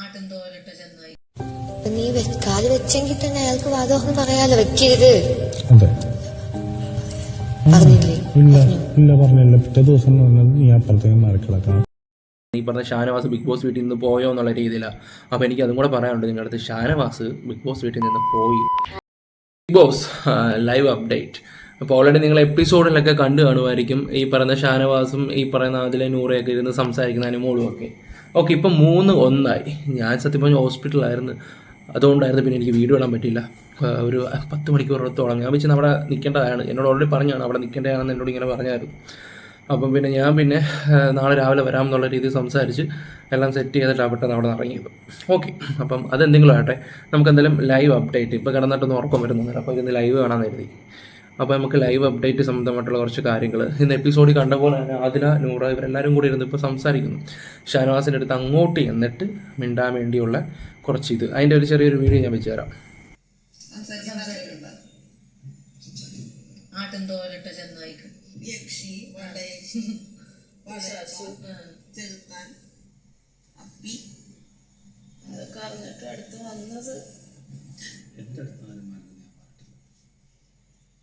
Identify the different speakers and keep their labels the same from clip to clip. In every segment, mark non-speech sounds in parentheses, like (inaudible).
Speaker 1: ആട്ടും ചെന്നായി.
Speaker 2: നീ വെ- കാൽ വെച്ചെങ്കിൽ തന്നെ അയാൾക്ക് വാദമൊന്നും പറയാലോ വെക്കരുത്. പറഞ്ഞില്ലേ?
Speaker 3: ഇല്ല പറഞ്ഞില്ല. പിറ്റേ ദിവസം നീ അപ്പുറത്തേക്ക് മാറിക്കിടക്കണം.
Speaker 4: ഈ പറഞ്ഞ ഷാനവാസ് ബിഗ് ബോസ് വീട്ടിൽ നിന്ന് പോയോ എന്നുള്ള രീതിയിലാണ് അപ്പോൾ എനിക്ക് അതും കൂടെ പറയാനുണ്ട് നിങ്ങളുടെ അടുത്ത്. ഷാനവാസ് ബിഗ് ബോസ് വീട്ടിൽ നിന്ന് പോയി. Bigg Boss live update. അപ്പോൾ ഓൾറെഡി നിങ്ങൾ എപ്പിസോഡിലൊക്കെ കണ്ടു കാണുമായിരിക്കും. ഈ പറയുന്ന ഷാനവാസും ഈ പറയുന്ന അതിലെ നൂറയൊക്കെ ഇരുന്ന് സംസാരിക്കുന്ന അനുമോളും ഒക്കെ ഓക്കെ ഇപ്പം മൂന്ന് ഒന്നായി. ഞാൻ സത്യം പറഞ്ഞ ഹോസ്പിറ്റലായിരുന്നു അതുകൊണ്ടായിരുന്നു പിന്നെ എനിക്ക് വീട് ഇടാൻ പറ്റില്ല ഒരു പത്ത് മണിക്കൂറത്തോളം ഞാൻ വെച്ച് അവിടെ നിൽക്കേണ്ടതാണ്. എന്നോട് ഓൾറെഡി പറഞ്ഞാണ് അവിടെ നിൽക്കേണ്ടതാണെന്ന് എന്നോട് ഇങ്ങനെ പറഞ്ഞായിരുന്നു. അപ്പം പിന്നെ ഞാൻ പിന്നെ നാളെ രാവിലെ വരാം എന്നുള്ള രീതിയിൽ സംസാരിച്ച് എല്ലാം സെറ്റ് ചെയ്തിട്ടാണ് പെട്ടെന്ന് അവിടെ നിന്ന് ഇറങ്ങിയത്. ഓക്കെ അപ്പം അതെന്തെങ്കിലും ആകട്ടെ. നമുക്ക് എന്തെങ്കിലും ലൈവ് അപ്ഡേറ്റ് ഇപ്പോൾ കിടന്നിട്ടൊന്നും ഉറക്കം വരുന്നുണ്ട് അപ്പോൾ ഇന്ന് ലൈവ് കാണാൻ കരുതി. അപ്പോൾ നമുക്ക് ലൈവ് അപ്ഡേറ്റ് സംബന്ധമായിട്ടുള്ള കുറച്ച് കാര്യങ്ങൾ ഇന്ന് എപ്പിസോഡിൽ കണ്ട പോലെ തന്നെ ആദില നൂറ ഇവരെല്ലാവരും കൂടി ഇരുന്ന് ഇപ്പോൾ സംസാരിക്കുന്നു. ഷാനവാസിന്റെ അടുത്ത് അങ്ങോട്ട് എന്നിട്ട് മിണ്ടാൻ വേണ്ടിയുള്ള കുറച്ച് ഇത്. അതിന്റെ ഒരു ചെറിയൊരു വീഡിയോ ഞാൻ വെച്ച് തരാം.
Speaker 5: അതൊക്കെ അറിഞ്ഞിട്ട് അടുത്ത് വന്നത്
Speaker 1: ഇന്ന് പാടി പോവാടി വാ
Speaker 5: പിന്നെ നിങ്ങൾ പറഞ്ഞാലുള്ളവർ ഇതൊന്ന് കേ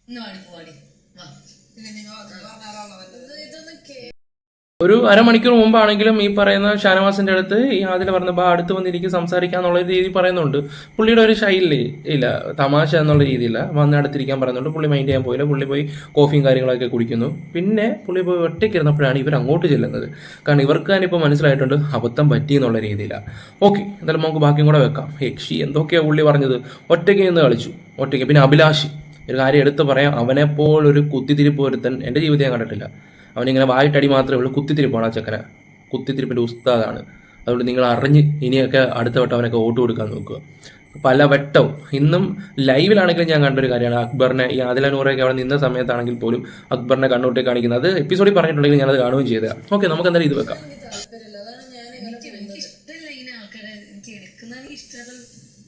Speaker 4: ഒരു അരമണിക്കൂർ മുമ്പാണെങ്കിലും ഈ പറയുന്ന ഷാനവാസിന്റെ അടുത്ത് ഈ ആദിൽ പറഞ്ഞ ബാ അടുത്ത് വന്നിരിക്കും സംസാരിക്കാന്നുള്ള രീതി പറയുന്നുണ്ട്. പുള്ളിയുടെ ഒരു ശൈലി ഇല്ല തമാശ എന്നുള്ള രീതിയില്ല. വന്ന് അടുത്തിരിക്കാൻ പറയുന്നുണ്ട്. പുള്ളി മൈൻഡ് ചെയ്യാൻ പോയില്ല. പുള്ളി പോയി കോഫിയും കാര്യങ്ങളൊക്കെ കുടിക്കുന്നു. പിന്നെ പുള്ളി പോയി ഒറ്റയ്ക്ക് ഇരുന്നപ്പോഴാണ് ഇവർ അങ്ങോട്ട് ചെല്ലുന്നത്. കാരണം ഇവർക്ക് തന്നെ ഇപ്പോൾ മനസ്സിലായിട്ടുണ്ട് അബദ്ധം പറ്റി എന്നുള്ള രീതിയിലാണ് ഓക്കെ എന്തായാലും നമുക്ക് ബാക്കിയും കൂടെ വെക്കാം. യക്ഷി എന്തൊക്കെയാണ് പുള്ളി പറഞ്ഞത്? ഒറ്റയ്ക്ക് നിന്ന് കളിച്ചു. ഒറ്റയ്ക്ക്. പിന്നെ അഭിലാഷ്. ഒരു കാര്യം എടുത്തു പറയാം. അവനെപ്പോലൊരു കുത്തിത്തിരിപ്പ് ഒരുത്തൻ എന്റെ ജീവിതം ഞാൻ കണ്ടിട്ടില്ല. അവനിങ്ങനെ വായിട്ടടി മാത്രമേ ഉള്ളൂ. കുത്തിത്തിരിപ്പാണ് ആ ചക്കനെ കുത്തിത്തിരിപ്പിന്റെ ഉസ്താദാണ്. അതുകൊണ്ട് നിങ്ങൾ അറിഞ്ഞ് ഇനിയൊക്കെ അടുത്ത വട്ടം അവനൊക്കെ വോട്ട് കൊടുക്കാൻ നോക്കുക. പല വട്ടവും. ഇന്നും ലൈവിലാണെങ്കിലും ഞാൻ കണ്ടൊരു കാര്യമാണ്. അക്ബറിനെ ഈ ആദിലനൂറൊക്കെ അവിടെ നിന്ന സമയത്താണെങ്കിൽ പോലും അക്ബറിനെ കണ്ണൂട്ടി കാണിക്കുന്നത്. അത് എപ്പിസോഡിൽ പറഞ്ഞിട്ടുണ്ടെങ്കിൽ ഞാനത് കാണുകയും ചെയ്തത് ഓക്കെ നമുക്ക് എന്തായാലും ഇത് വെക്കാം.
Speaker 1: എനിക്ക് ഇഷ്ടമല്ല ഇങ്ങനെ ആൾക്കാരെ എനിക്ക് എടുക്കുന്ന ഇഷ്ടമുള്ള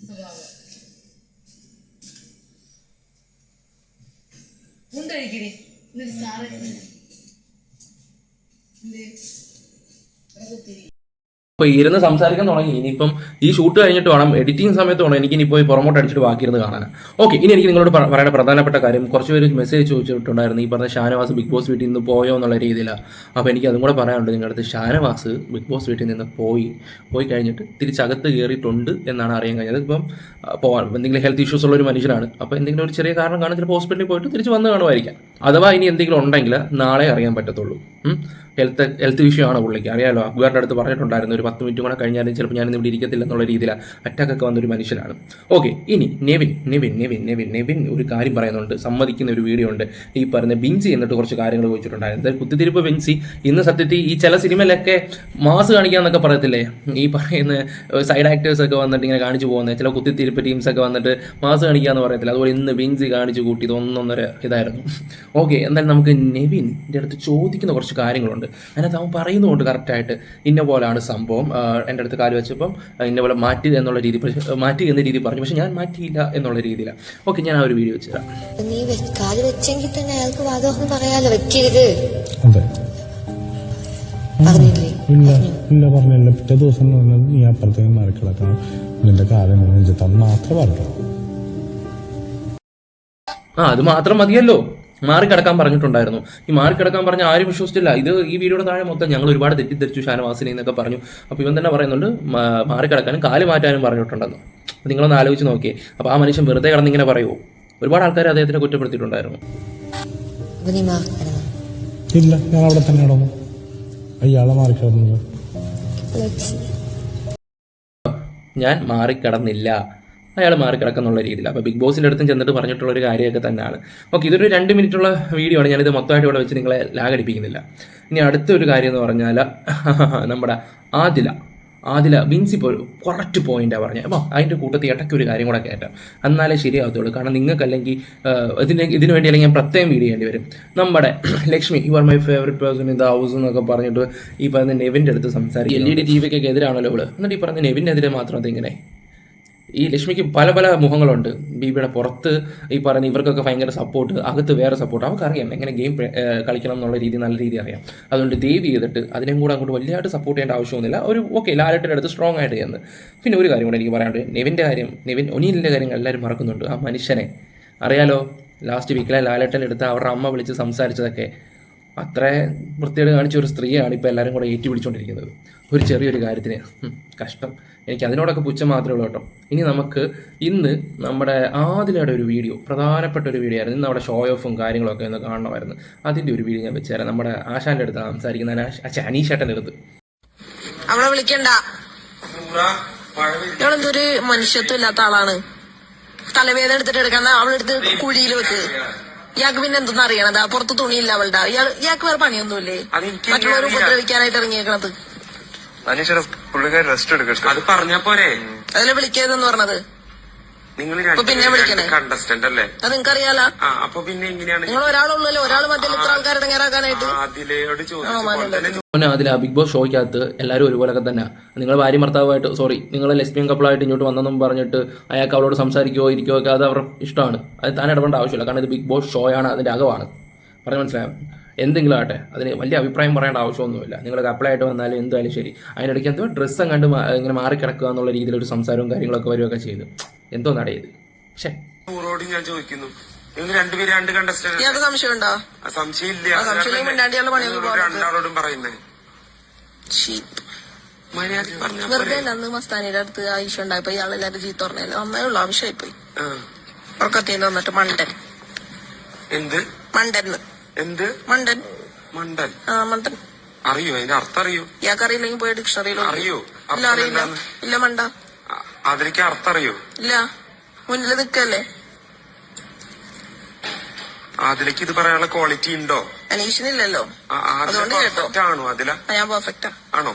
Speaker 1: സ്വഭാവം. ഉണ്ടായിരിക്കണേ എന്നിട്ട് സാറ്
Speaker 4: അപ്പോൾ ഇരുന്ന് സംസാരിക്കാൻ തുടങ്ങി. ഇനിയിപ്പം ഈ ഷൂട്ട് കഴിഞ്ഞിട്ട് വേണം എഡിറ്റിംഗ് സമയത്ത് വേണം എനിക്ക് ഇനിയിപ്പോൾ പുറമോട്ട് അടിച്ചിട്ട് ബാക്കിയിരുന്ന് കാണാൻ. ഓക്കെ ഇനി എനിക്ക് നിങ്ങളോട് പറയേണ്ട പ്രധാനപ്പെട്ട കാര്യം കുറച്ച് പേര് മെസ്സേജ് ചോദിച്ചിട്ടുണ്ടായിരുന്നു. ഈ പറഞ്ഞ ഷാനവാസ് ബിഗ് ബോസ് വീട്ടിൽ നിന്ന് പോയോ എന്നുള്ള രീതിയിലാണ് അപ്പോൾ എനിക്ക് അതും കൂടെ പറയാനുണ്ട്. നിങ്ങളുടെ അടുത്ത് ഷാനവാസ് ബിഗ് ബോസ് വീട്ടിൽ നിന്ന് പോയി. പോയി കഴിഞ്ഞിട്ട് തിരിച്ചകത്ത് കയറിയിട്ടുണ്ട് എന്നാണ് അറിയാൻ കഴിഞ്ഞത്. ഇപ്പം പോകാൻ എന്തെങ്കിലും ഹെൽത്ത് ഇഷ്യൂസ് ഉള്ള ഒരു മനുഷ്യനാണ്. അപ്പോൾ എന്തെങ്കിലും ഒരു ചെറിയ കാരണം കാണും. ചിലപ്പോൾ ഹോസ്പിറ്റലിൽ പോയിട്ട് തിരിച്ച് വന്ന് കാണുമായിരിക്കാം. അഥവാ ഇനി എന്തെങ്കിലും ഉണ്ടെങ്കിൽ നാളെ അറിയാൻ പറ്റത്തുള്ളൂ. ഹെൽത്ത് ഹെൽത്ത് ഇഷ്യൂ ആണ് പുള്ളിക്ക്? അറിയാലോ അക്ബറിന്റെ അടുത്ത് പറഞ്ഞിട്ടുണ്ടായിരുന്നു ഒരു പത്ത് മിനിറ്റ് കൂടെ കഴിഞ്ഞാലും ചിലപ്പോൾ ഞാൻ ഇവിടെ ഇരിക്കത്തില്ല എന്നുള്ള രീതിയിലാണ് അറ്റാക്ക് ഒക്കെ വന്നൊരു മനുഷ്യനാണ്. ഓക്കെ ഇനി നെവിൻ നെവിൻ നെവിൻ നെവിൻ നെവിൻ ഒരു കാര്യം പറയുന്നുണ്ട് സമ്മതിക്കുന്ന ഒരു വീഡിയോ ഉണ്ട്. ഈ പറഞ്ഞ ബിൻസി എന്നിട്ട് കുറച്ച് കാര്യങ്ങൾ ചോദിച്ചിട്ടുണ്ടായിരുന്നു. കുത്തിത്തിരിപ്പ് ബിൻസി. ഇന്ന് സത്യത്തിൽ ഈ ചില സിനിമയിലൊക്കെ മാസ് കാണിക്കാന്നൊക്കെ പറയത്തില്ലേ? ഈ പറയുന്ന സൈഡ് ആക്ടേഴ്സ് ഒക്കെ വന്നിട്ട് ഇങ്ങനെ കാണിച്ചു പോകുന്നത് ചില കുത്തിത്തിരിപ്പ് ടീംസ് ഒക്കെ വന്നിട്ട് മാസ് കാണിക്കാന്ന് പറയത്തില്ല? അതുപോലെ ഇന്ന് ബിൻസി കാണിച്ചു കൂട്ടി ഇത് ഒന്നൊന്നര ഇതായിരുന്നു. ഓക്കെ എന്തായാലും നമുക്ക് നെവിന്റെ അടുത്ത് ചോദിക്കുന്ന കുറച്ച് കാര്യങ്ങളുണ്ട്. അതിനകത്ത് അവൻ പറയുന്നുണ്ട് കറക്റ്റായിട്ട് ഇന്ന പോലാണ് സംഭവം. എന്റെ അടുത്ത് കാൽ വെച്ചപ്പം ഇന്ന പോലെ മാറ്റി എന്നുള്ള രീതി മാറ്റി എന്ന രീതി പറഞ്ഞു. പക്ഷെ ഞാൻ മാറ്റിയില്ല എന്നുള്ള രീതിയിലാണ് ഓക്കെ ഞാൻ ആ ഒരു വീഡിയോ വെച്ചു
Speaker 2: നീ കാൽ വെച്ചെങ്കിൽ തന്നെ അയാൾക്ക് വാദോഹം പറയാലോ? വെക്കരുത്.
Speaker 3: ഇല്ല ഇല്ല പറഞ്ഞില്ല. പിറ്റേ ദിവസം പറഞ്ഞത് നീ അപ്പുറത്തേക്ക് മാറിക്കിടക്കണം നിന്റെ കാര്യം മാത്രം പറഞ്ഞു
Speaker 4: ആ അത് മാത്രം മതിയല്ലോ. മാറിക്കിടക്കാൻ പറഞ്ഞിട്ടുണ്ടായിരുന്നു. ഈ മാറിക്കിടക്കാൻ പറഞ്ഞ ആരും വിശ്വസിച്ചില്ല. ഇത് ഈ വീഡിയോയുടെ താഴെ മൊത്തം ഞങ്ങൾ ഒരുപാട് തെറ്റിദ്ധരിച്ചു ഷാനവാസിനെ എന്നൊക്കെ പറഞ്ഞു. അപ്പോൾ ഇവൻ തന്നെ പറയുന്നുണ്ട് മാറി മാറിക്കിടക്കാനും കാൽ മാറ്റാനും പറഞ്ഞിട്ടുണ്ടെന്ന്. അപ്പോൾ നിങ്ങളൊന്ന് ആലോചിച്ച് നോക്കിയേ. അപ്പോൾ ആ മനുഷ്യൻ വെറുതെ കിടന്നിങ്ങനെ പറയുമോ ഒരുപാട് ആൾക്കാർ അദ്ദേഹത്തിനെ കുറ്റപ്പെടുത്തിയിട്ടുണ്ടായിരുന്നു.
Speaker 3: ഇല്ല ഞാൻ അവിടെ തന്നെ കിടന്നു മാറി
Speaker 4: ഞാൻ മാറിക്കിടന്നില്ല. അയാൾ മാറിക്കിടക്കുന്നുള്ള രീതിയിൽ അപ്പോൾ ബിഗ് ബോസിന്റെ അടുത്തും ചെന്നിട്ട് പറഞ്ഞിട്ടുള്ള ഒരു കാര്യമൊക്കെ തന്നെയാണ്. ഓക്കെ ഇതൊരു രണ്ട് മിനിറ്റുള്ള വീഡിയോ ആണ്. ഞാനിത് മൊത്തമായിട്ട് ഇവിടെ വെച്ച് നിങ്ങളെ ലാഗടിപ്പിക്കുന്നില്ല ഇനി അടുത്തൊരു കാര്യം എന്ന് പറഞ്ഞാൽ (laughs) നമ്മുടെ ആദില ആദില വിൻസ് ഇപ്പോൾ കറക്റ്റ് പോയിന്റാണ് പറഞ്ഞത്. അപ്പോൾ അതിന്റെ കൂട്ടത്തിൽ ഇടയ്ക്ക് ഒരു കാര്യം കൂടെ കയറ്റാം എന്നാലേ ശരിയാവത്തുള്ളൂ. കാരണം നിങ്ങൾക്കല്ലെങ്കിൽ ഇതിന് ഇതിന് വേണ്ടി അല്ലെങ്കിൽ ഞാൻ പ്രത്യേകം വീഡിയോ ചെയ്യേണ്ടി വരും. നമ്മുടെ (clears throat) Lakshmi you are my favourite person in the house എന്നൊക്കെ പറഞ്ഞിട്ട് ഈ പറയുന്ന നെവിന്റെ അടുത്ത് സംസാരിക്കും എൽ ഇ ഡി ടി വിക്കൊക്കെ എതിരാണല്ലോ ഇവിടെ എന്നിട്ട് ഈ പറഞ്ഞ നെവിനെതിരെ മാത്രം അതിങ്ങനെ ഈ ലക്ഷ്മിക്ക് പല പല മുഖങ്ങളുണ്ട്. ബീബിയുടെ പുറത്ത് ഈ പറയുന്ന ഇവർക്കൊക്കെ ഭയങ്കര സപ്പോർട്ട് അകത്ത് വേറെ സപ്പോർട്ട് അവർക്കറിയാം എങ്ങനെ ഗെയിം കളിക്കണം എന്നുള്ള രീതി നല്ല രീതി അറിയാം. അതുകൊണ്ട് ദേവി ചെയ്തിട്ട് അതിനും കൂടെ അങ്ങോട്ട് വലിയതായിട്ട് സപ്പോർട്ട് ചെയ്യേണ്ട ആവശ്യമൊന്നുമില്ല. ഒരു ഓക്കെ ലാലട്ടിന്റെ അടുത്ത് സ്ട്രോങ് ആയിട്ട് ചെയ്യുന്നത് പിന്നെ ഒരു കാര്യം കൂടെ എനിക്ക് പറയാനുണ്ട്. നെവിന്റെ കാര്യം നെവിൻ ഒനിയിലിന്റെ കാര്യങ്ങൾ എല്ലാവരും മറക്കുന്നുണ്ട്. ആ മനുഷ്യനെ. അറിയാലോ ലാസ്റ്റ് വീക്കിലെ ലാലേട്ടൻ എടുത്ത് അവരുടെ അമ്മ വിളിച്ച് സംസാരിച്ചതൊക്കെ അത്ര വൃത്തിയോട് കാണിച്ച ഒരു സ്ത്രീയാണ് ഇപ്പോൾ എല്ലാവരും കൂടെ ഏറ്റി പിടിച്ചുകൊണ്ടിരിക്കുന്നത് ഒരു ചെറിയൊരു കാര്യത്തിന് കഷ്ടം. എനിക്ക് അതിനോടൊക്കെ പുച്ഛം മാത്രമേ ഉള്ളൂ കേട്ടോ. ഇനി നമുക്ക് ഇന്ന് നമ്മുടെ ആദിലയുടെ ഒരു വീഡിയോ പ്രധാനപ്പെട്ട ഒരു വീഡിയോ ആയിരുന്നു. ഇന്ന് അവിടെ ഷോ ഓഫും കാര്യങ്ങളൊക്കെ ഒന്ന് കാണണമായിരുന്നു. അതിന്റെ ഒരു വീഡിയോ ഞാൻ വെച്ചുതരാം നമ്മുടെ ആശാന്റെ അടുത്ത് സംസാരിക്കുന്ന അച്ഛാ അനീഷേട്ടന്റെ അടുത്ത്.
Speaker 5: അവളെ വിളിക്കണ്ട. ഇയാളെന്തൊരു മനുഷ്യത്വം ഇല്ലാത്ത ആളാണ്. തലവേദന എടുത്തിട്ട് എടുക്കണ്ട അവളെടുത്ത് കുഴിയിൽ വെക്ക്. ഇയാൾക്ക് പിന്നെ എന്തെന്ന് അറിയണതാ പുറത്ത് തുണിയില്ല അവളുടെ. ഇയാൾ ഇയാൾക്ക് വേറെ പണിയൊന്നുമില്ലേ? മറ്റുള്ളവർ. ഉപദ്രവിക്കാനായിട്ട് ഇറങ്ങിയേക്കണത്.
Speaker 6: അനീശ്വര പുള്ളിക്കാരി റെസ്റ്റ് എടുക്കട്ടെ അത് പറഞ്ഞാ പോരെ.
Speaker 5: അതിനെ വിളിക്കരുതെന്ന് പറഞ്ഞത്?
Speaker 6: നിങ്ങൾ
Speaker 5: പിന്നെ വിളിക്കണേ?
Speaker 6: കണ്ടസ്റ്റന്റ് അല്ലേ?
Speaker 5: അത് നിങ്ങൾക്ക് അറിയാലോ
Speaker 6: അപ്പൊ പിന്നെ എങ്ങനെയാണ്?
Speaker 5: നിങ്ങൾ ഒരാളുള്ളല്ലോ. ഒരാൾ മധ്യത്തിൽ ഇത്ര ആൾക്കാരുടെ ഇറങ്ങാനായിട്ട്
Speaker 6: അതിലയോട്
Speaker 4: ചോദിച്ചു അതിൽ ആ ബിഗ് ബോസ് ഷോയ്ക്കകത്ത് എല്ലാവരും ഒരുപോലൊക്കെ തന്നെ. നിങ്ങൾ ഭാര്യ ഭർത്താവായിട്ട് സോറി നിങ്ങൾ ലെസ്ബിയൻ കപ്പിളായിട്ട് ഇങ്ങോട്ട് വന്നെന്നും പറഞ്ഞിട്ട് അയാൾക്ക് അവളോട് സംസാരിക്കുകയോ ഇരിക്കുകയോ ഒക്കെ അത് അവരുടെ ഇഷ്ടമാണ്. അത് താൻ ഇടപെടേണ്ട ആവശ്യമില്ല. കാരണം ഇത് ബിഗ് ബോസ് ഷോയാണ് അതിന്റെ അകമാണ്. പറഞ്ഞു മനസ്സിലായോ? എന്തെങ്കിലും ആട്ടെ അതിന് വലിയ അഭിപ്രായം പറയേണ്ട ആവശ്യമൊന്നുമില്ല. നിങ്ങൾക്ക് അപ്ലൈ ആയിട്ട് വന്നാലും എന്തായാലും ശരി. അതിനിടയ്ക്ക് എന്തോ ഡ്രസ്സും കണ്ട് ഇങ്ങനെ മാറിക്കിടക്കുക എന്നുള്ള രീതിയിൽ ഒരു സംസാരവും കാര്യങ്ങളൊക്കെ വരികയൊക്കെ ചെയ്തു. എന്തോ നടയത് പക്ഷേ
Speaker 6: ഞാൻ ചോദിക്കുന്നു. നിങ്ങൾ രണ്ടുപേരും രണ്ട് കണ്ടസ്റ്റന്റ്
Speaker 5: സംശയമുണ്ടോ?
Speaker 6: സംശയമില്ല. രണ്ടാളോടും പറയുന്നേ.
Speaker 5: വെറുതെ അന്ന് മസ്താനിയുടെ അടുത്ത് ആയിഷ ഉണ്ടായപ്പോ ഇയാൾ എല്ലാവരും ചീത്ത പറഞ്ഞല്ലോ. അന്നേ ഉള്ളു ആവശ്യമായി പോയി
Speaker 6: ആ.
Speaker 5: ഉറക്കത്തിന് വന്നിട്ട് മണ്ടൻ.
Speaker 6: എന്ത്?
Speaker 5: മണ്ടൻ
Speaker 6: എന്ത്?
Speaker 5: മണ്ടൻ.
Speaker 6: മണ്ടൻ.
Speaker 5: ആ മണ്ടൻ.
Speaker 6: അറിയോ? അതിന്റെ അർത്ഥം അറിയോ?
Speaker 5: ഇയാൾക്ക് അറിയില്ലെങ്കിൽ പോയ ഡിക്ഷണറിയിൽ
Speaker 6: അറിയോ?
Speaker 5: ഇല്ല അറിയില്ല. ഇല്ല മണ്ട.
Speaker 6: അതിലേക്ക് അർത്ഥം അറിയോ?
Speaker 5: ഇല്ല. മുന്നിൽ നിക്കല്ലേ
Speaker 6: അതിലേക്ക് ഇത് പറയാനുള്ള ക്വാളിറ്റി ഉണ്ടോ?
Speaker 5: അനീഷിനില്ലല്ലോ. അതുകൊണ്ട് കേട്ടോ.
Speaker 6: ആണോ അതിലാ?
Speaker 5: ഞാൻ പെർഫെക്റ്റാ
Speaker 6: ആണോ?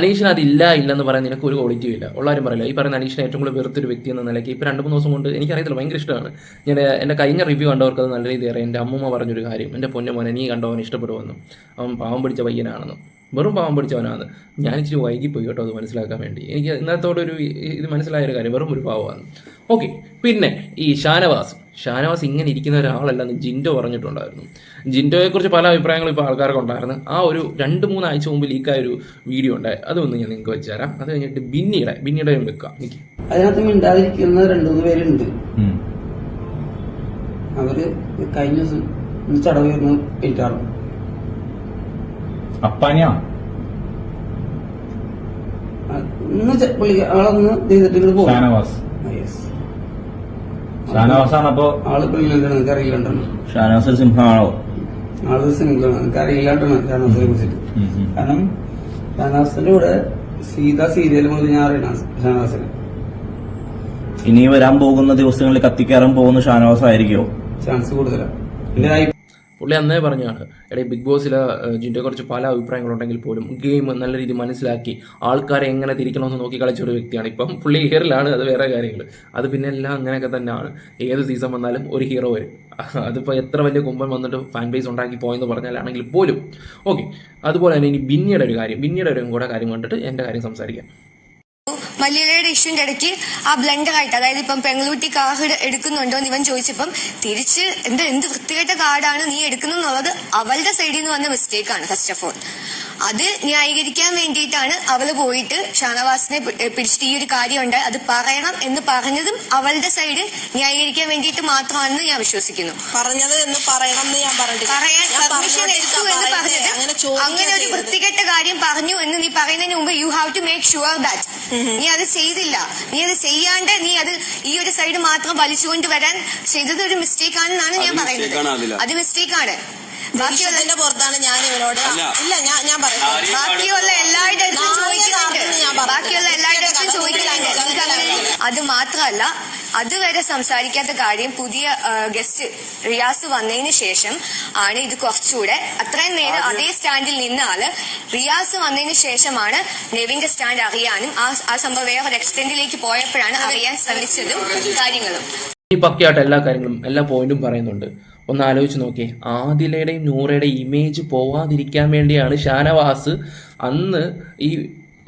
Speaker 4: അനീഷിന് അതില്ല ഇല്ലെന്ന് പറയാൻ നിനക്ക് ഒരു ക്വാളിറ്റിയും ഇല്ല. ഉള്ളവരും പറയില്ല. ഈ പറയുന്ന അനീഷിനെ ഏറ്റവും കൂടുതൽ വെറുത്തൊരു വ്യക്തി എന്ന നിലയ്ക്ക് ഇപ്പോൾ രണ്ട് മൂന്ന് ദിവസം കൊണ്ട് എനിക്കറിയത്തില്ല ഭയങ്കര ഇഷ്ടമാണ്. ഞാൻ എന്റെ കഴിഞ്ഞ റിവ്യൂ കണ്ടവർക്ക് അത് നല്ല രീതിയിൽ അറിയാം. എന്റെ അമ്മൂമ്മ പറഞ്ഞൊരു കാര്യം എന്റെ പൊന്നു മോനെ നീ കണ്ടവൻ ഇഷ്ടപ്പെടുമെന്നും. അവൻ പാവം പിടിച്ച പയ്യനാണെന്നും. വെറും പാവം പിടിച്ചവനാണ്. ഞാൻ ഇച്ചിരി വൈകിപ്പോയി കേട്ടോ അത് മനസ്സിലാക്കാൻ വേണ്ടി. എനിക്ക് ഇന്നത്തോടൊരു ഇത് മനസ്സിലായൊരു കാര്യം വെറും ഒരു പാവമാണ്. ഓക്കെ പിന്നെ ഈ ഷാനവാസ്. ഷാനവാസ് ഇങ്ങനെ ഇരിക്കുന്ന ഒരാളല്ലെന്ന് ജിൻഡോ പറഞ്ഞിട്ടുണ്ടായിരുന്നു. ജിൻഡോയെക്കുറിച്ച് പല അഭിപ്രായങ്ങളും ഇപ്പോൾ ആൾക്കാർക്ക് ഉണ്ടായിരുന്നു. ആ ഒരു രണ്ട് മൂന്ന് ആഴ്ച മുമ്പ് ലീക്കായ ഒരു വീഡിയോ ഉണ്ടായി അതൊന്ന് ഞാൻ നിങ്ങൾക്ക് വെച്ച് തരാം. അത് കഴിഞ്ഞിട്ട് ബിന്നിയുടെ ബിന്നിയുടെ വെക്കാം. എനിക്ക്
Speaker 7: അതിനകത്ത് മിണ്ടാതിരിക്കുന്ന രണ്ടുമൂന്ന് പേരുണ്ട്. അവർ കഴിഞ്ഞ ദിവസം ചടവ്
Speaker 3: അപ്പാനിയാ?
Speaker 7: ഇന്ന് പുള്ളി അവളൊന്ന് ചെയ്തിട്ട്
Speaker 3: ഷാനവാസ്. ഷാനവാസാണ് അപ്പോ
Speaker 7: ആൾ ബ്രില്യന്റാണ് എനിക്ക് അറിയില്ലാണ്ടാണ്
Speaker 3: ഷാനവാസ് സിംഹമാണോ
Speaker 7: ആൾ സിംഗിളാണ് എനിക്ക് അറിയില്ലാണ്ടാണ് ഷാനവാസിനെ കുറിച്ചിട്ട്. കാരണം ഷാനവാസിന്റെ കൂടെ സീത സീരിയൽ മുതൽ ഞാൻ അറിയണം ഷാനവാസിനെ.
Speaker 8: ഇനി വരാൻ പോകുന്ന ദിവസങ്ങളിൽ കത്തിക്കയറാൻ പോകുന്ന ഷാനവാസ് ആയിരിക്കുമോ
Speaker 7: ചാൻസ് കൂടുതലാണ് എന്റെ
Speaker 4: പുള്ളി അന്നേ പറഞ്ഞാണ് എടേ ബിഗ് ബോസിൽ ജിന്റെ കുറച്ച് പല അഭിപ്രായങ്ങളുണ്ടെങ്കിൽ പോലും ഗെയിം നല്ല രീതി മനസ്സിലാക്കി ആൾക്കാരെ എങ്ങനെ തിരിക്കണമെന്ന് നോക്കി കളിച്ച ഒരു വ്യക്തിയാണ്. ഇപ്പം പുള്ളി ഹീറിലാണ് അത് വേറെ കാര്യങ്ങൾ അത് പിന്നെ എല്ലാം അങ്ങനെയൊക്കെ തന്നെയാണ്. ഏത് സീസൺ വന്നാലും ഒരു ഹീറോ വരും. അതിപ്പോൾ എത്ര വലിയ കുമ്പൻ വന്നിട്ട് ഫാൻ ബേസ് ഉണ്ടാക്കി പോയെന്ന് പറഞ്ഞാലാണെങ്കിൽ പോലും. ഓക്കെ അതുപോലെ തന്നെ ഇനി ബിന്നിയുടെ ഒരു കാര്യം. ബിന്നിയുടെ ഒരു കൂടെ കാര്യം കണ്ടിട്ട് എന്റെ കാര്യം സംസാരിക്കാം.
Speaker 2: മല്ലികയുടെ ഇഷ്യൂന്റെ ഇടയ്ക്ക് ആ ബ്ലണ്ടറായിട്ട് അതായത് ഇപ്പം പെങ്ങളൂട്ടി കാർഡ് എടുക്കുന്നുണ്ടോ എന്ന് ഇവൻ ചോദിച്ചപ്പം തിരിച്ച് എന്ത് എന്ത് വൃത്തികെട്ട കാർഡാണ് നീ എടുക്കുന്നെന്നുള്ളത് അവളുടെ സൈഡിൽ നിന്ന് വന്ന മിസ്റ്റേക്കാണ് ഫസ്റ്റ് ഓഫ് ഓൾ അത് ന്യായീകരിക്കാൻ വേണ്ടിയിട്ടാണ് അവൾ പോയിട്ട് ഷാനവാസിനെ പിടിച്ചിട്ട് ഈ ഒരു കാര്യമുണ്ട്. അത് പറയണം എന്ന് പറഞ്ഞതും അവളുടെ സൈഡ് ന്യായീകരിക്കാൻ വേണ്ടിയിട്ട് മാത്രമാണെന്ന് ഞാൻ വിശ്വസിക്കുന്നു.
Speaker 5: പറഞ്ഞത് എന്ന് പറയണം എന്ന് ഞാൻ പറഞ്ഞിട്ടില്ല.
Speaker 2: പറയാൻ
Speaker 5: ഞാൻ
Speaker 2: പെർമിഷൻ എടുത്തു എന്ന്. പറഞ്ഞത്
Speaker 5: അങ്ങനെ
Speaker 2: ഒരു വൃത്തികെട്ട കാര്യം പറഞ്ഞു എന്ന് നീ പറയുന്നതിന് മുമ്പ് you have to make sure that നീ അത് ചെയ്തില്ല. നീ അത് ചെയ്യാണ്ട് നീ അത് ഈ ഒരു സൈഡ് മാത്രം വലിച്ചുകൊണ്ട് വരാൻ ചെയ്തത് ഒരു മിസ്റ്റേക്ക് ആണെന്നാണ് ഞാൻ പറയുന്നത്. അത് മിസ്റ്റേക്ക് ആണ്. ബാക്കിയുള്ള
Speaker 5: പുറത്താണ് ഞാൻ ഇവരോട് ഇല്ല ഞാൻ ഞാൻ പറയാം
Speaker 2: ബാക്കിയുള്ള
Speaker 5: എല്ലായിടത്തും
Speaker 2: ചോദിക്കുന്നുണ്ട്.
Speaker 5: ഞാൻ
Speaker 2: ബാക്കിയുള്ള
Speaker 5: എല്ലായിടത്തും
Speaker 2: ചോദിക്കുന്നുണ്ട്. അത് മാത്രമല്ല അതുവരെ സംസാരിക്കാത്ത കാര്യം പുതിയ ഗസ്റ്റ് റിയാസ് വന്നതിന് ശേഷം ആണ് ഇത് കുറച്ചുകൂടെ അത്രയും നേരം അതേ സ്റ്റാൻഡിൽ നിന്ന ആൾ റിയാസ് വന്നതിന് ശേഷമാണ് നെവിന്റെ സ്റ്റാൻഡ് അറിയാനും ആ ആ സംഭവം വേറെ ഒരു എക്സ്റ്റെൻഡിലേക്ക് പോയപ്പോഴാണ് അറിയാൻ ശ്രമിച്ചതും കാര്യങ്ങളും.
Speaker 4: ഈ പക്കയായിട്ട് എല്ലാ കാര്യങ്ങളും എല്ലാ പോയിന്റും പറയുന്നുണ്ട്. ഒന്ന് ആലോചിച്ച് നോക്കിയേ. ആദിലയുടെയും നൂറയുടെയും ഇമേജ് പോവാതിരിക്കാൻ വേണ്ടിയാണ് ഷാനവാസ് അന്ന് ഈ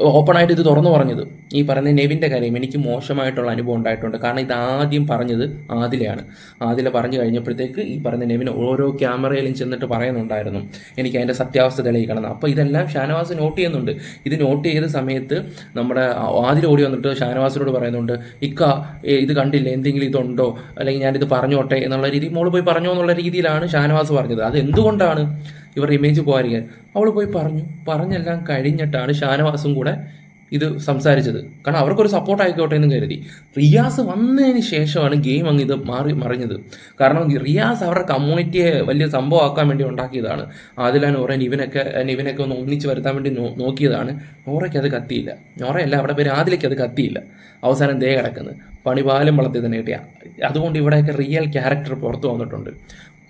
Speaker 4: ഓപ്പൺ ആയിട്ട് ഇത് തുറന്നു പറഞ്ഞത്. ഈ പറയുന്ന നെവിന്റെ കാര്യം എനിക്ക് മോശമായിട്ടുള്ള അനുഭവം ഉണ്ടായിട്ടുണ്ട്. കാരണം ഇത് ആദ്യം പറഞ്ഞത് ആദിലെയാണ്. ആദില പറഞ്ഞു കഴിഞ്ഞപ്പോഴത്തേക്ക് ഈ പറയുന്ന നെവിൻ ഓരോ ക്യാമറയിലും ചെന്നിട്ട് പറയുന്നുണ്ടായിരുന്നു. എനിക്ക് അതിന്റെ സത്യാവസ്ഥ തെളിയിക്കണം. അപ്പോൾ ഇതെല്ലാം ഷാനവാസ് നോട്ട് ചെയ്യുന്നുണ്ട്. ഇത് നോട്ട് ചെയ്ത സമയത്ത് നമ്മുടെ ആദില ഓടി വന്നിട്ട് ഷാനവാസിനോട് പറയുന്നുണ്ട് ഇക്ക ഇത് കണ്ടില്ല? എന്തെങ്കിലും ഇതുണ്ടോ? അല്ലെങ്കിൽ ഞാനിത് പറഞ്ഞോട്ടെ? എന്നുള്ള രീതി മോൾ പോയി പറഞ്ഞോ എന്നുള്ള രീതിയിലാണ് ഷാനവാസ് പറഞ്ഞത്. അത് എന്തുകൊണ്ടാണ് ഇവർ ഇമേജ് പോകാതിരിക്കാൻ. അവൾ പോയി പറഞ്ഞു. പറഞ്ഞെല്ലാം കഴിഞ്ഞിട്ടാണ് ഷാനവാസും കൂടെ ഇത് സംസാരിച്ചത്. കാരണം അവർക്കൊരു സപ്പോർട്ട് ആയിക്കോട്ടെ എന്ന് കരുതി. റിയാസ് വന്നതിന് ശേഷമാണ് ഗെയിം അങ്ങ് ഇത് മാറി മറിഞ്ഞത്. കാരണം റിയാസ് അവരുടെ കമ്മ്യൂണിറ്റിയെ വലിയ സംഭവമാക്കാൻ വേണ്ടി ഉണ്ടാക്കിയതാണ്. ആദില നോറ ഇവനൊക്കെ നിവിനൊക്കെ ഒന്ന് ഒന്നിച്ച് വരുത്താൻ വേണ്ടി നോക്കിയതാണ്. നോറയ്ക്ക് അത് കത്തിയില്ല. നോറയല്ല അവിടെ പേര് ആദിലേക്ക് അത് കത്തിയില്ല. അവസാനം ദേ കിടക്കുന്നത് പണിപാലം വളർത്തി തന്നെ കിട്ടിയ. അതുകൊണ്ട് ഇവിടെയൊക്കെ റിയൽ ക്യാരക്ടർ പുറത്തു വന്നിട്ടുണ്ട്.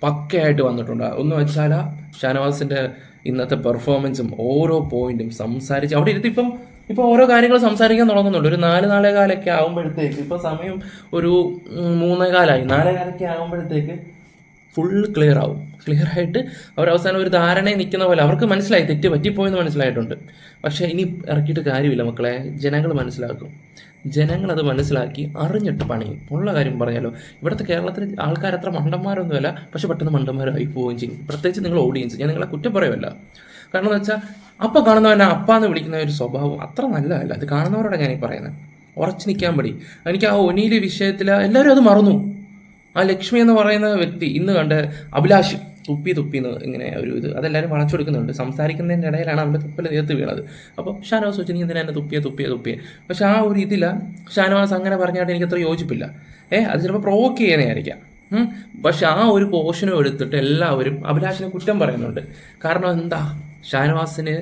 Speaker 4: പക്കയായിട്ട് വന്നിട്ടുണ്ട്. ഒന്ന് വെച്ചാൽ ഷാനവാസിന്റെ ഇന്നത്തെ പെർഫോമൻസും ഓരോ പോയിന്റും സംസാരിച്ച് അവിടെ ഇരുത്തി ഇപ്പം ഇപ്പോൾ ഓരോ കാര്യങ്ങൾ സംസാരിക്കാൻ തുടങ്ങുന്നുണ്ട്. ഒരു നാല് നാലേ കാലൊക്കെ ആകുമ്പോഴത്തേക്ക് ഇപ്പോൾ സമയം ഒരു മൂന്നേ കാലായി. നാലേ കാലൊക്കെ ആകുമ്പോഴത്തേക്ക് ഫുൾ ക്ലിയർ ആവും. ക്ലിയർ ആയിട്ട് അവർ അവസാനം ഒരു ധാരണയിൽ നിൽക്കുന്ന പോലെ അവർക്ക് മനസ്സിലായി തെറ്റ് പറ്റിപ്പോയെന്ന് മനസ്സിലായിട്ടുണ്ട്. പക്ഷേ ഇനി ഇറക്കിയിട്ട് കാര്യമില്ല മക്കളെ. ജനങ്ങൾ മനസ്സിലാക്കും. ജനങ്ങൾ അത് മനസ്സിലാക്കി അറിഞ്ഞിട്ട് പണിയും. ഉള്ള കാര്യം പറഞ്ഞാലോ ഇവിടുത്തെ കേരളത്തിൽ ആൾക്കാർ അത്ര മണ്ടന്മാരൊന്നുമല്ല പക്ഷെ പെട്ടെന്ന് മണ്ടന്മാരായി പോവുകയും ചെയ്യും. പ്രത്യേകിച്ച് നിങ്ങൾ ഓഡിയൻസ് ഞാൻ നിങ്ങളെ കുറ്റം പറയുമല്ല കാരണം എന്ന് വെച്ചാൽ അപ്പം കാണുന്നവനെ അപ്പ എന്ന് വിളിക്കുന്ന ഒരു സ്വഭാവം അത്ര നല്ലതല്ല. അത് കാണുന്നവരോടാണ് ഞാനീ പറയുന്നത് ഉറച്ചു നിൽക്കാൻ പടി എനിക്ക് ആ ഒനിയിലെ വിഷയത്തിൽ എല്ലാവരും അത് മറന്നു. ആ ലക്ഷ്മി എന്ന് പറയുന്ന വ്യക്തി ഇന്ന് കണ്ട അഭിലാഷ് തുപ്പി തുപ്പി ഇങ്ങനെ ഒരു ഇത് അതെല്ലാവരും വളച്ചു കൊടുക്കുന്നുണ്ട്. സംസാരിക്കുന്നതിന്റെ ഇടയിലാണ് അവന്റെ തുപ്പൽ തീർത്ത് വീണത്. അപ്പോൾ ഷാനവാസ് വെച്ച് നീ എന്തിനാ തുപ്പിയ തുപ്പിയ തുപ്പിയ? പക്ഷെ ആ ഒരു ഇതില ഷാനവാസ് അങ്ങനെ പറഞ്ഞായിട്ട് എനിക്ക് അത്ര യോജിപ്പില്ല. ഏഹ് അത് ചിലപ്പോൾ പ്രൊവോക്ക് ചെയ്യാനായിരിക്കാം. പക്ഷെ ആ ഒരു പോർഷനും എടുത്തിട്ട് എല്ലാവരും അഭിലാഷിനെ കുറ്റം പറയുന്നുണ്ട്. കാരണം എന്താ? ഷാനവാസിന്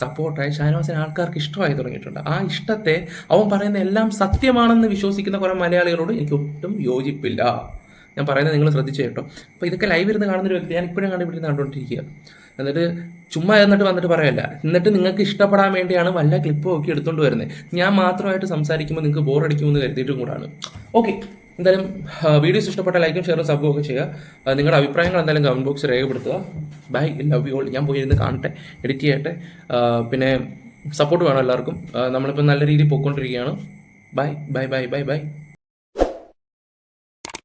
Speaker 4: സപ്പോർട്ടായി ഷാനവാസിന് ആൾക്കാർക്ക് ഇഷ്ടമായി തുടങ്ങിയിട്ടുണ്ട്. ആ ഇഷ്ടത്തെ അവൻ പറയുന്ന എല്ലാം സത്യമാണെന്ന് വിശ്വസിക്കുന്ന കുറേ മലയാളികളോട് എനിക്ക് ഒട്ടും യോജിപ്പില്ല. ഞാൻ പറയുന്നത് നിങ്ങൾ ശ്രദ്ധിച്ചു കേട്ടോ. അപ്പോൾ ഇതൊക്കെ ലൈവ് ഇരുന്ന് കാണുന്നൊരു വ്യക്തി ഞാൻ ഇപ്പോഴും കണ്ടുപിടിച്ച് കണ്ടുകൊണ്ടിരിക്കുക എന്നിട്ട് ചുമ്മാ എന്നിട്ട് വന്നിട്ട് പറയല്ല. എന്നിട്ട് നിങ്ങൾക്ക് ഇഷ്ടപ്പെടാൻ വേണ്ടിയാണ് വല്ല ക്ലിപ്പ് ഒക്കെ എടുത്തുകൊണ്ട് വരുന്നത് ഞാൻ മാത്രമായിട്ട് സംസാരിക്കുമ്പോൾ നിങ്ങൾക്ക് ബോറടിക്കുമെന്ന് കരുതിയിട്ടും കൂടാണ്. ഓക്കെ എന്തായാലും വീഡിയോസ് ഇഷ്ടപ്പെട്ട ലൈക്കും ഷെയറും സബ്ബും ഒക്കെ ചെയ്യുക. നിങ്ങളുടെ അഭിപ്രായങ്ങൾ എന്തായാലും കമന്റ് ബോക്സിൽ രേഖപ്പെടുത്തുക. ബൈ ലവ് യു ഓൾ ഞാൻ പോയി ഇരുന്ന് കാണട്ടെ. എഡിറ്റ് ചെയ്യട്ടെ. പിന്നെ സപ്പോർട്ട് വേണം എല്ലാവർക്കും. നമ്മളിപ്പോൾ നല്ല രീതിയിൽ പോയിക്കൊണ്ടിരിക്കുകയാണ്. Bye bye bye bye bye